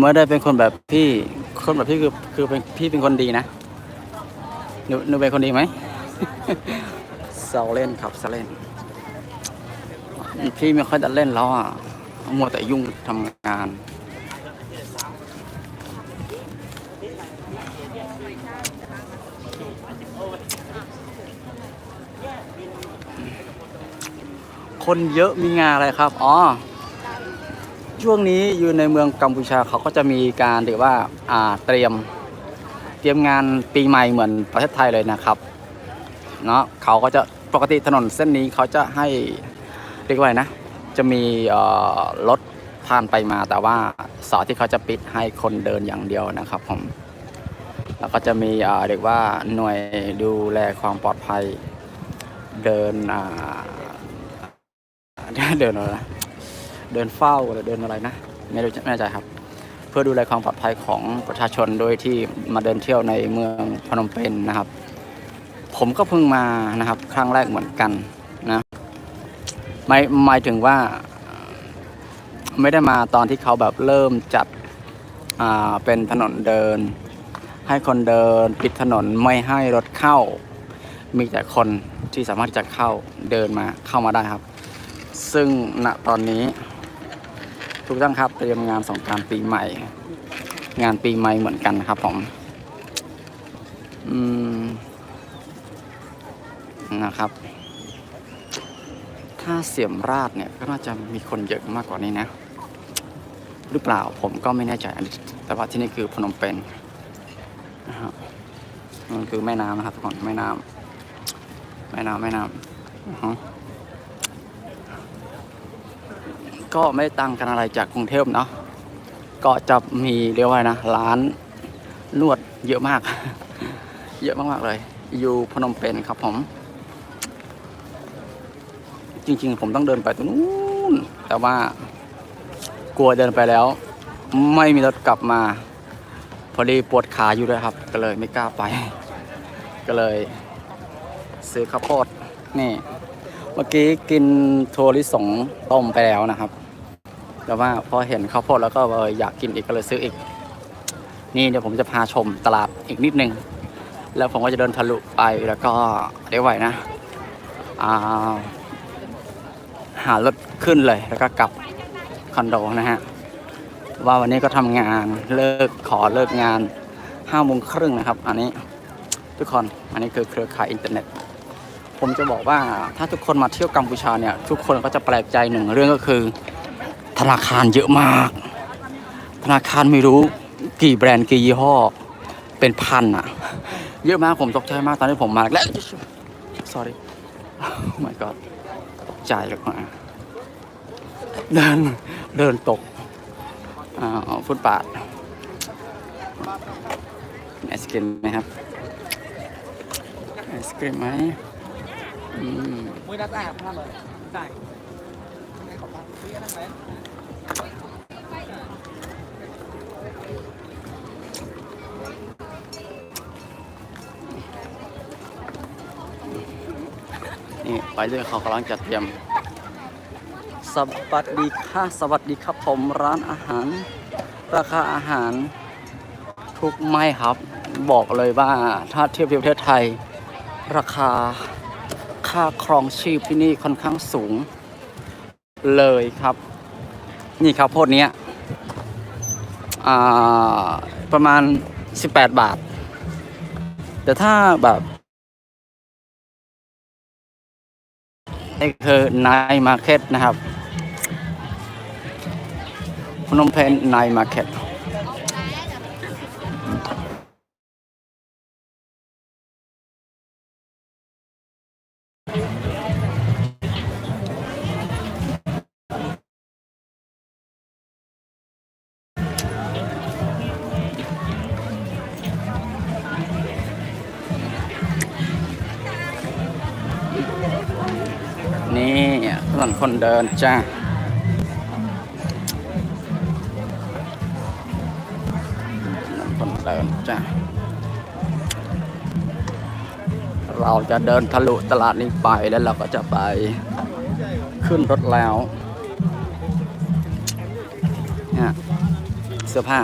ไม่ได้เป็นคนแบบพี่คนแบบพี่คือคือเป็นพี่เป็นคนดีนะหนูหนูเป็นคนดีไหมเซาเล่นครับเซาเล่น พี่ไม่ค่อยจะเล่นแล้วอะมัวแต่ยุ่งทำงานคนเยอะมีงานอะไรครับ อ๋อ ช่วงนี้อยู่ในเมืองกัมพูชาเขาก็จะมีการเรียกว่าอ่าเตรียมเตรียมงานปีใหม่เหมือนประเทศไทยเลยนะครับเนาะเขาก็จะปกติถนนเส้นนี้เขาจะให้เรียกว่าไรนะ จะมีรถผ่านไปมาแต่ว่าเสาที่เขาจะปิดให้คนเดินอย่างเดียวนะครับผมแล้วก็จะมีเรียกว่าหน่วยดูแลความปลอดภัยเดินเดินอะไร เดินเฝ้าหรือเดินอะไรนะ ไม่รู้ไม่แน่ใจครับ เพื่อดูแลความปลอดภัยของประชาชนโดยที่มาเดินเที่ยวในเมืองพนมเปญนะครับ ผมก็เพิ่งมานะครับ ครั้งแรกเหมือนกันนะไม่หมายถึงว่าไม่ได้มาตอนที่เขาแบบเริ่มจัดเป็นถนนเดิน ให้คนเดินปิดถนนไม่ให้รถเข้า มีแต่คนที่สามารถจะเข้าเดินมาเข้ามาได้ครับ ซึ่งณตอนนี้ ทุกท่านครับเตรียมงานสงการปีใหม่ งานปีใหม่เหมือนกันครับผมอืมนะครับ ถ้าเสียมราดเนี่ยก็น่าจะมีคนเยอะมากกว่านี้นะ หรือเปล่าผมก็ไม่แน่ใจอันนี้แต่ว่าที่นี่คือพนมเปญนะครับมันคือแม่น้ำนะครับทุกคนแม่น้ำแม่น้ำแม่น้ำอือฮึ ก็ไม่ต่างกันอะไรจากกรุงเทพเนาะก็จะมีเรียกว่าไงนะร้านนวดเยอะมาก เยอะมากๆเลย อยู่พนมเปญครับผม จริงๆ ผมต้องเดินไปตรงนู้นแต่ว่ากลัวเดินไปแล้ว ไม่มีรถกลับมา พอดีปวดขาอยู่ด้วยครับ ก็เลยไม่กล้าไป ก็เลย ซื้อข้าวโพดนี่ เมื่อกี้กินโทริสงต้มไปแล้วนะครับ แต่ว่าพอเห็นข้าวโพดแล้วก็อยากกินอีกก็เลยซื้ออีก นี่เดี๋ยวผมจะพาชมตลาดอีกนิดนึง แล้วผมก็จะเดินทะลุไปแล้วก็เดี๋ยวไหวนะาหารถขึ้นเลยแล้วก็กลับคอนโดนะฮะว่าวันนี้ก็ทำงานเลิกขอเลิกงานห้าโมงครึ่งนะครับ อันนี้ทุกคนอันนี้คือเครือข่ายอินเทอร์เน็ต ผมจะบอกว่าถ้าทุกคนมาเที่ยวกัมพูชาเนี่ย ทุกคนก็จะแปลกใจหนึ่งเรื่องก็คือ ธนาคารเยอะมาก ธนาคารไม่รู้กี่แบรนด์กี่ยี่ห้อ เป็นพันอะเยอะมากผมตกใจมากตอนที่ผมมาแล้ว sorry oh my god ตกใจเลยมาเดินเดินตกอ่าฟุตบาทไอศกรีมไหมครับไอศกรีมไหมอืม Mới đã tải không rồi. Tải. นี่ไปเรื่อยเขากำลังจัดเตรียม สวัสดีค่ะ สวัสดีครับผมร้านอาหาร ราคาอาหารทุกไม่ครับ บอกเลยว่าถ้าเทียบเทียบประเทศไทย ราคาค่าครองชีพที่นี่ค่อนข้างสูง เลยครับ นี่ครับโพดเนี้ยประมาณ 18 บาท แต่ถ้าแบบนี่คือนายมาร์เก็ตนะครับพนมเพญนายมาร์เก็ต นี่ถนนคนเดินจ้าถนนคนเดินจ้าเราจะเดินทะลุตลาดนี้ไปแล้วเราก็จะไปขึ้นรถแล้วเนี่ยเสื้อผ้า